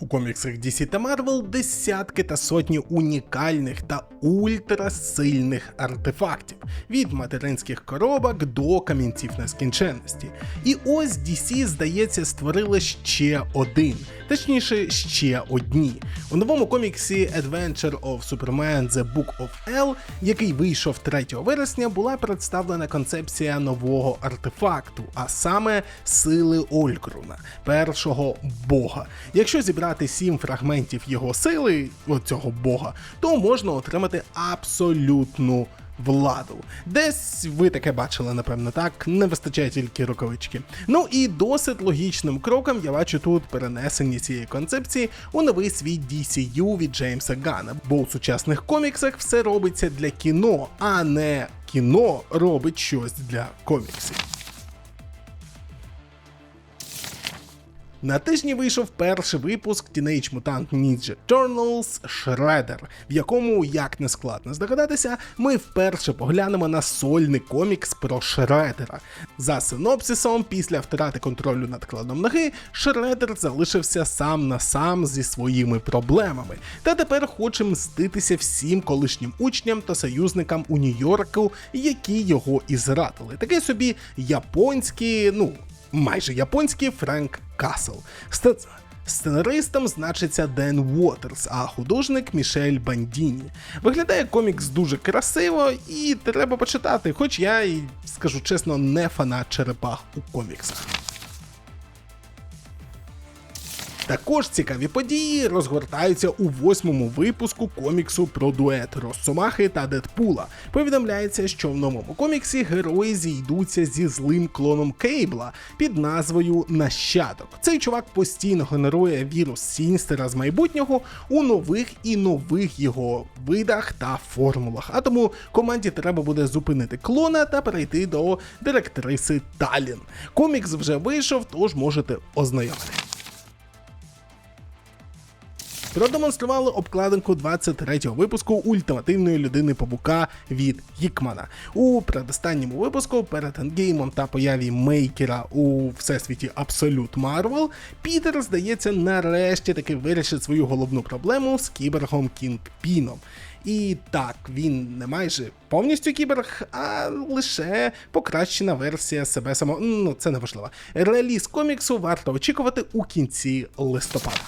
У коміксах DC та Marvel десятки та сотні унікальних та ультрасильних артефактів від материнських коробок до камінців нескінченності. І ось DC, здається, створили ще один, точніше, ще одні. У новому коміксі Adventure of Superman The Book of L, який вийшов 3 вересня, була представлена концепція нового артефакту, а саме сили Олькруна, першого бога. Якщо зібрати сім фрагментів його сили, цього бога, то можна отримати абсолютну владу. Десь ви таке бачили, напевно, так, не вистачає тільки рукавички. Ну і досить логічним кроком я бачу тут перенесення цієї концепції у новий світ DCU від Джеймса Гана, бо у сучасних коміксах все робиться для кіно, а не кіно робить щось для коміксів. На тижні вийшов перший випуск Teenage Mutant Ninja Turtles Shredder, в якому, як не складно здогадатися, ми вперше поглянемо на сольний комікс про Шредера. За синопсисом, після втрати контролю над кладом ноги, Шредер залишився сам на сам зі своїми проблемами, та тепер хоче мститися всім колишнім учням та союзникам у Нью-Йорку, які його і зрадили. Таке собі японський, ну майже японський Френк Касл. Сценаристом значиться Ден Уотерс, а художник Мішель Бандіні. Виглядає комікс дуже красиво і треба почитати, хоч я і скажу чесно, не фанат черепах у коміксах. Також цікаві події розгортаються у восьмому випуску коміксу про дует Росомахи та Дедпула. Повідомляється, що в новому коміксі герої зійдуться зі злим клоном Кейбла під назвою Нащадок. Цей чувак постійно генерує вірус Сінстера з майбутнього у нових і нових його видах та формулах. А тому команді треба буде зупинити клона та перейти до директриси Талін. Комікс вже вийшов, тож можете ознайомитися. Продемонстрували обкладинку 23-го випуску ультимативної людини павука від Гікмана. У предостанньому випуску перед ендгеймом та появі мейкера у всесвіті Абсолют Марвел, Пітер, здається, нарешті таки вирішить свою головну проблему з кібергом Кінгпіном. І так, він не майже повністю кіберг, а лише покращена версія себе самого. Ну, це не важливо. Реліз коміксу варто очікувати у кінці листопада.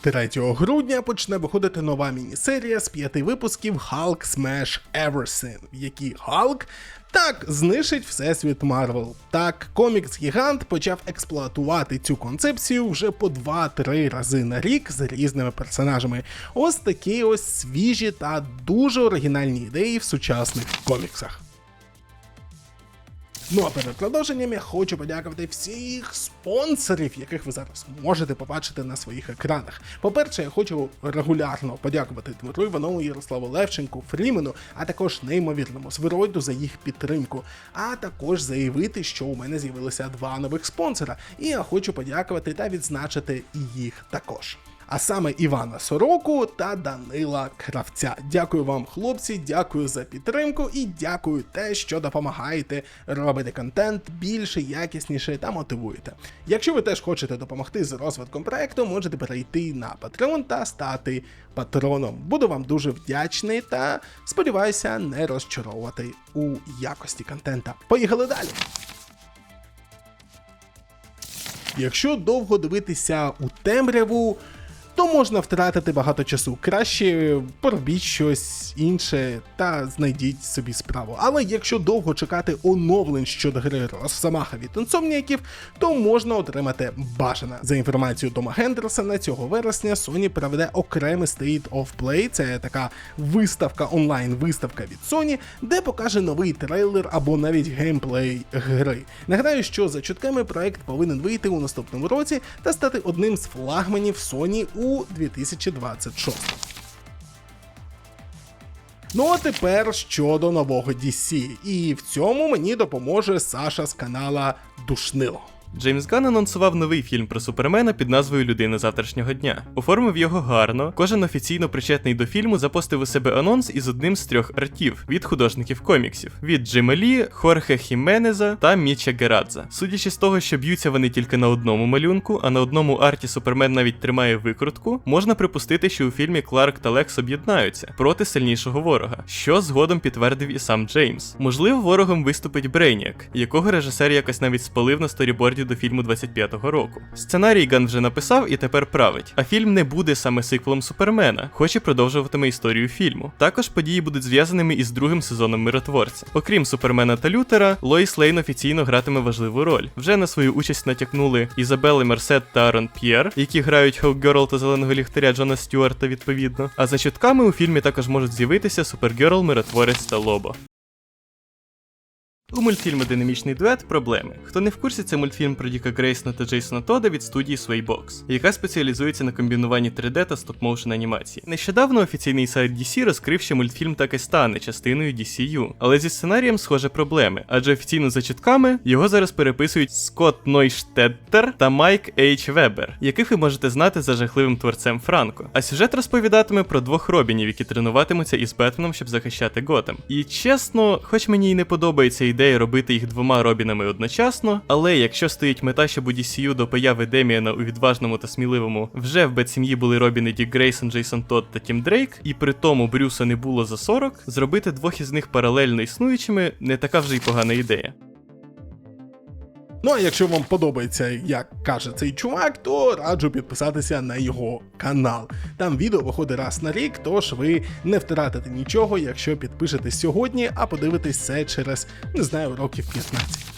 3 грудня почне виходити нова міні-серія з п'яти випусків Hulk Smash Everything, в якій Халк так знищить всесвіт Марвел. Так, комікс-гігант почав експлуатувати цю концепцію вже по 2-3 рази на рік з різними персонажами. Ось такі ось свіжі та дуже оригінальні ідеї в сучасних коміксах. Ну а перед продовженням я хочу подякувати всіх спонсорів, яких ви зараз можете побачити на своїх екранах. По-перше, я хочу регулярно подякувати Дмитру Іванову, Ярославу Левченку, Фрімену, а також неймовірному Свироїду за їх підтримку. А також заявити, що у мене з'явилися два нових спонсора, і я хочу подякувати та відзначити їх також а саме Івана Сороку та Данила Кравця. Дякую вам, хлопці, дякую за підтримку і дякую те, що допомагаєте робити контент більше, якісніше та мотивуєте. Якщо ви теж хочете допомогти з розвитком проекту, можете перейти на Patreon та стати патроном. Буду вам дуже вдячний та сподіваюся не розчаровувати у якості контента. Поїхали далі! Якщо довго дивитися у темряву, то можна втратити багато часу. Краще поробіть щось інше та знайдіть собі справу. Але якщо довго чекати оновлень щодо гри Росомаха від інсомніяків, то можна отримати бажане. За інформацією Тома Гендерсона, цього вересня Sony проведе окремий State of Play, це така виставка, онлайн-виставка від Sony, де покаже новий трейлер або навіть геймплей гри. Нагадаю, що за чутками проект повинен вийти у наступному році та стати одним з флагманів Sony у 2026. Ну а тепер щодо нового DC. І в цьому мені допоможе Саша з канала Душнило. Джеймс Ганн анонсував новий фільм про супермена під назвою Людина завтрашнього дня. Оформив його гарно. Кожен офіційно причетний до фільму запостив у себе анонс із одним з трьох артів від художників коміксів: від Джима Лі, Хорхе Хіменеза та Міча Герадза. Судячи з того, що б'ються вони тільки на одному малюнку, а на одному арті Супермен навіть тримає викрутку, можна припустити, що у фільмі Кларк та Лекс об'єднаються проти сильнішого ворога, що згодом підтвердив і сам Джеймс. Можливо, ворогом виступить Брейніак, якого режисер якось навіть спалив на сторіборді до фільму 25-го року. Сценарій Ган вже написав і тепер править. А фільм не буде саме сиквелом Супермена, хоч і продовжуватиме історію фільму. Також події будуть зв'язаними із другим сезоном миротворця. Окрім Супермена та Лютера, Лоїс Лейн офіційно гратиме важливу роль. Вже на свою участь натякнули Ізабели Мерсет та Арон П'єр, які грають Хоукгерл та зеленого ліхтаря Джона Стюарта відповідно. А за чутками у фільмі також можуть з'явитися Супергерл, Миротворець та Лобо. У мультфільму Динамічний дует проблеми. Хто не в курсі, це мультфільм про Діка Грейсона та Джейсона Тода від студії Swaybox, яка спеціалізується на комбінуванні 3D та стоп-моушен анімації. Нещодавно офіційний сайт DC розкрив, що мультфільм так і стане частиною DCU, але зі сценарієм схоже проблеми, адже офіційно за чутками його зараз переписують Скотт Нойштеттер та Майк Ейч Вебер, яких ви можете знати за жахливим творцем Франко. А сюжет розповідатиме про двох робінів, які тренуватимуться із Бетменом, щоб захищати Готем. І чесно, хоч мені й не подобається ідея робити їх двома робінами одночасно, але якщо стоїть мета, щоб у DCU до появи Деміана у відважному та сміливому вже в Бетсім'ї були робіни Дік Грейсон, Джейсон Тодд та Тім Дрейк, і при тому Брюса не було за 40, зробити двох із них паралельно існуючими не така вже й погана ідея. Ну а якщо вам подобається, як каже цей чувак, то раджу підписатися на його канал. Там відео виходить раз на рік, тож ви не втратите нічого, якщо підпишетесь сьогодні, а подивитесь це через не знаю років 15.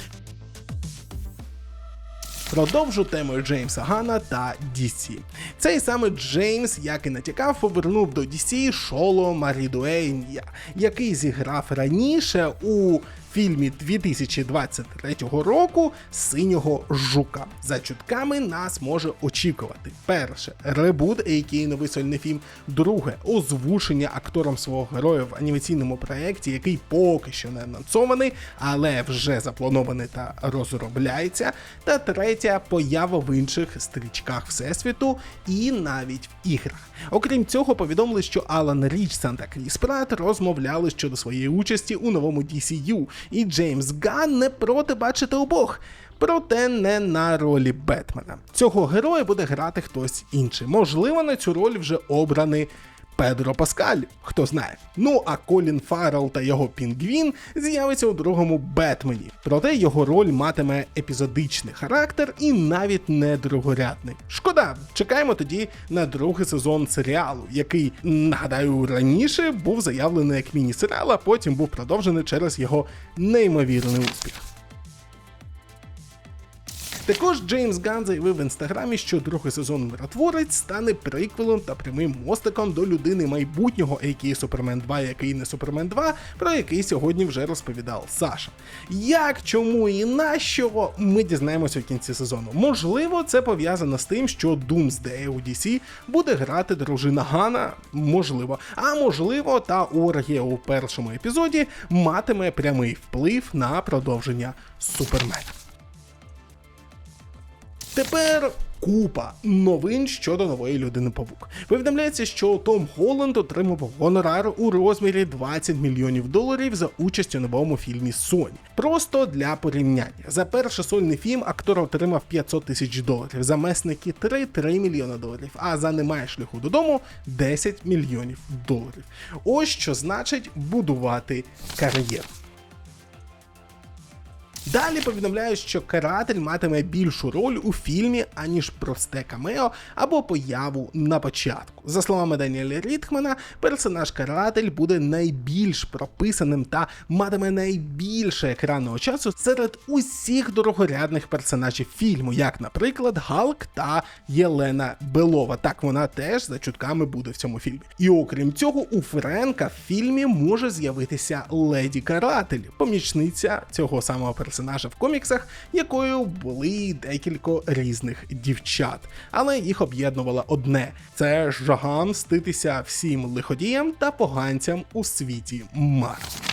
Продовжу темою Джеймса Гана та DC. Цей саме Джеймс, як і натякав, повернув до DC Шоло Марідуенія, який зіграв раніше у фільмі 2023 року Синього жука. За чутками нас може очікувати. Перше ребут, який новий сольний фільм. Друге озвучення актором свого героя в анімаційному проєкті, який поки що не анонсований, але вже запланований та розробляється. Та третя поява в інших стрічках всесвіту і навіть в іграх. Окрім цього, повідомили, що Алан Річсон та Кріс Пратт розмовляли щодо своєї участі у новому DCU, і Джеймс Ган не проти бачити обох. Проте не на ролі Бетмена. Цього героя буде грати хтось інший. Можливо, на цю роль вже обраний Педро Паскаль, хто знає. Ну а Колін Фаррелл та його Пінгвін з'явиться у другому Бетмені. Проте його роль матиме епізодичний характер і навіть не другорядний. Шкода, чекаємо тоді на другий сезон серіалу, який, нагадаю, раніше був заявлений як міні-серіал, а потім був продовжений через його неймовірний успіх. Також Джеймс Ган заявив в інстаграмі, що другий сезон Миротворець стане приквелом та прямим мостиком до людини майбутнього, а.к.а. Супермен 2, який не Супермен 2, про який сьогодні вже розповідав Саша. Як, чому і на що, ми дізнаємося в кінці сезону. Можливо, це пов'язано з тим, що Doomsday у DC буде грати дружина Гана, можливо, а можливо, та оргія у першому епізоді матиме прямий вплив на продовження Супермена. Тепер купа новин щодо нової людини павук. Повідомляється, що Том Холланд отримав гонорар у розмірі 20 мільйонів доларів за участь у новому фільмі Sony. Просто для порівняння. За перший сольний фільм актор отримав 500 тисяч доларів, за месники 3 3 мільйона доларів, а за немає шляху додому 10 мільйонів доларів. Ось що значить будувати кар'єру. Далі повідомляють, що каратель матиме більшу роль у фільмі, аніж просте камео або появу на початку. За словами Даніеля Рітхмана, персонаж каратель буде найбільш прописаним та матиме найбільше екранного часу серед усіх дорогорядних персонажів фільму, як, наприклад, Галк та Єлена Белова. Так вона теж за чутками буде в цьому фільмі. І окрім цього, у Френка в фільмі може з'явитися Леді Каратель, помічниця цього самого персонажа в коміксах, якою були декілько різних дівчат, але їх об'єднувало одне: це жага мститися всім лиходіям та поганцям у світі Марвел.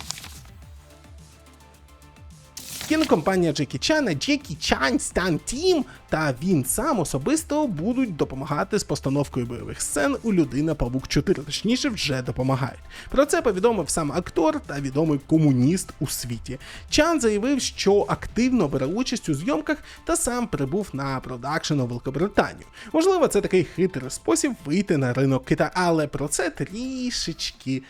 Кінокомпанія Джекі Чана, Джекі Чан Стан Тім та він сам особисто будуть допомагати з постановкою бойових сцен у Людина Павук 4, точніше вже допомагають. Про це повідомив сам актор та відомий комуніст у світі. Чан заявив, що активно бере участь у зйомках та сам прибув на продакшн у Великобританію. Можливо, це такий хитрий спосіб вийти на ринок Китаю, але про це трішечки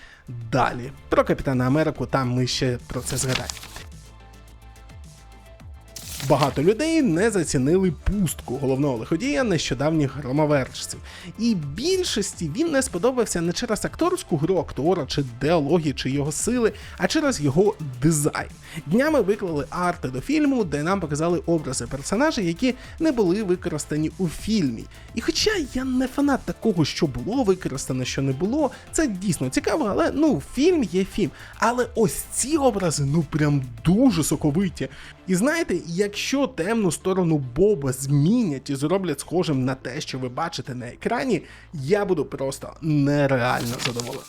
далі. Про Капітана Америку там ми ще про це згадаємо. Багато людей не зацінили пустку головного лиходія нещодавніх громовержців. І більшості він не сподобався не через акторську гру актора, чи діалоги, чи його сили, а через його дизайн. Днями виклали арти до фільму, де нам показали образи персонажів, які не були використані у фільмі. І хоча я не фанат такого, що було використано, що не було, це дійсно цікаво, але ну фільм є фільм. Але ось ці образи, ну прям дуже соковиті. І знаєте, якщо темну сторону Боба змінять і зроблять схожим на те, що ви бачите на екрані, я буду просто нереально задоволений.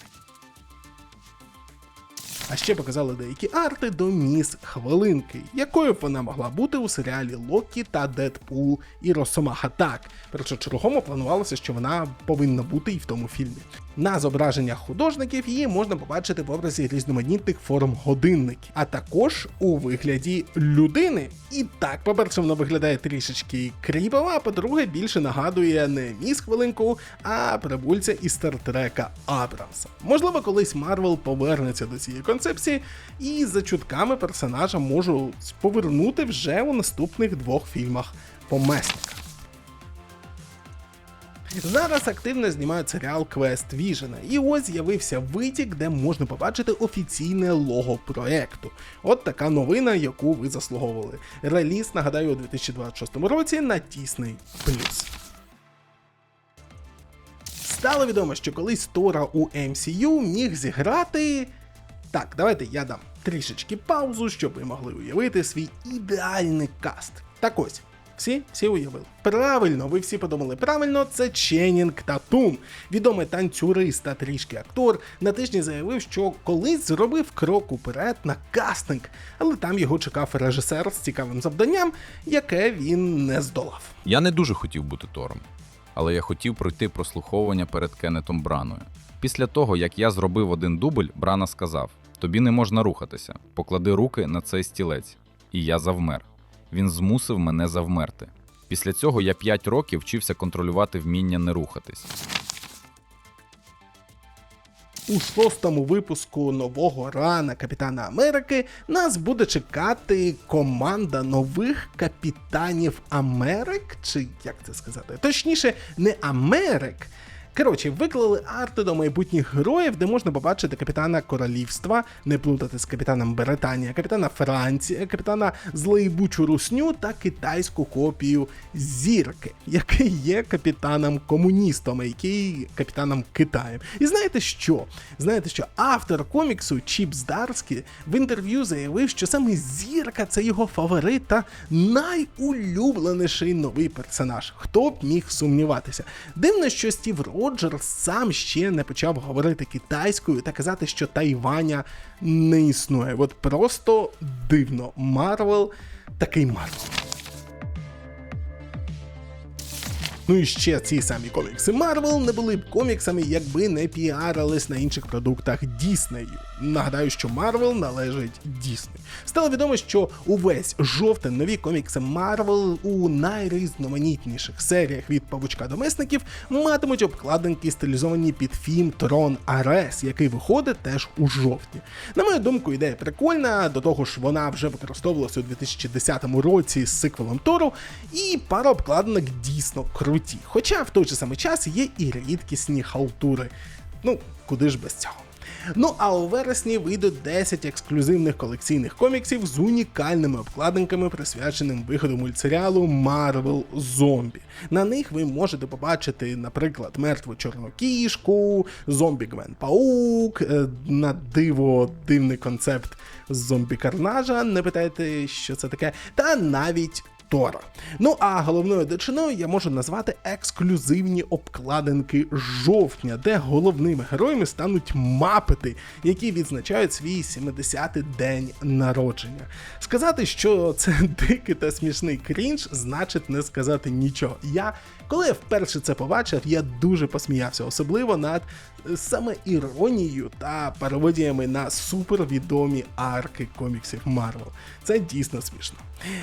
А ще показали деякі арти до міс Хвилинки, якою б вона могла бути у серіалі Локі та Дедпул і Росомаха Так. Першочергово планувалося, що вона повинна бути і в тому фільмі. На зображеннях художників її можна побачити в образі різноманітних форм годинників, а також у вигляді людини. І так, по-перше, вона виглядає трішечки кріпово, а по-друге, більше нагадує не міс хвилинку, а прибульця із стартрека Абрамса. Можливо, колись Марвел повернеться до цієї концепції, і за чутками персонажа можу повернути вже у наступних двох фільмах по месниках. Зараз активно знімають серіал Quest Vision, і ось з'явився витік, де можна побачити офіційне лого проекту. От така новина, яку ви заслуговували. Реліз, нагадаю, у 2026 році на Disney+. Стало відомо, що колись Тора у MCU міг зіграти. Так, давайте я дам трішечки паузу, щоб ви могли уявити свій ідеальний каст. Так ось. Всі всі уявили. Правильно, ви всі подумали правильно, це Ченнінг Татум. Відомий танцюрист та трішки актор на тижні заявив, що колись зробив крок уперед на кастинг, але там його чекав режисер з цікавим завданням, яке він не здолав. Я не дуже хотів бути Тором, але я хотів пройти прослуховування перед Кеннетом Браною. Після того, як я зробив один дубль, Брана сказав: Тобі не можна рухатися, поклади руки на цей стілець. І я завмер. Він змусив мене завмерти. Після цього я 5 років вчився контролювати вміння не рухатись. У шостому випуску нового рана Капітана Америки нас буде чекати команда нових капітанів Америк, чи як це сказати? Точніше, не Америк. Коротше, виклали арти до майбутніх героїв, де можна побачити капітана королівства, не плутати з капітаном Британії, капітана Франції, капітана Злейбучу Русню та китайську копію зірки, який є капітаном комуністом, який капітаном Китаю. І знаєте що? Знаєте що? Автор коміксу Чіп Здарський в інтерв'ю заявив, що саме зірка це його фаворит та найулюбленіший новий персонаж. Хто б міг сумніватися? Дивно, що Стів Роджерс сам ще не почав говорити китайською та казати, що Тайваня не існує. От просто дивно. Марвел такий Марвел. Ну і ще ці самі комікси Марвел не були б коміксами, якби не піарились на інших продуктах Діснею. Нагадаю, що Марвел належить Дісней. Стало відомо, що увесь жовтень нові комікси Марвел у найрізноманітніших серіях від павучка до месників матимуть обкладинки, стилізовані під фільм Трон Арес, який виходить теж у жовтні. На мою думку, ідея прикольна, до того ж вона вже використовувалася у 2010 році з сиквелом Тору, і пара обкладинок дійсно круті. Хоча в той же самий час є і рідкісні халтури. Ну, куди ж без цього? Ну а у вересні вийдуть 10 ексклюзивних колекційних коміксів з унікальними обкладинками, присвяченим виходу мультсеріалу Marvel Зомбі. На них ви можете побачити, наприклад, мертву чорну кішку, зомбі Гвен Паук, е, на диво дивний концепт зомбі карнажа. Не питайте, що це таке, та навіть Тора. Ну а головною дичиною я можу назвати ексклюзивні обкладинки жовтня, де головними героями стануть мапити, які відзначають свій 70-й день народження. Сказати, що це дикий та смішний крінж, значить не сказати нічого. Я, коли я вперше це побачив, я дуже посміявся, особливо над е, саме іронією та пародіями на супервідомі арки коміксів Марвел. Це дійсно смішно.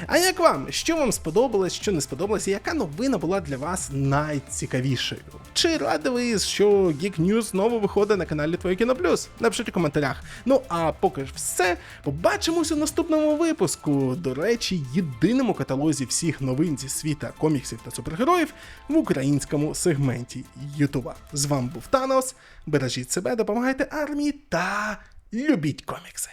А як вам? Що вам сподобалось, що не сподобалось, і яка новина була для вас найцікавішою? Чи ради ви, що Geek News знову виходить на каналі Твоє Кіно Плюс? Напишіть у коментарях. Ну а поки ж все, побачимось у наступному випуску. До речі, єдиному каталозі всіх новин зі світа коміксів та супергероїв в українському сегменті Ютуба. З вами був Танос. Бережіть себе, допомагайте армії та любіть комікси.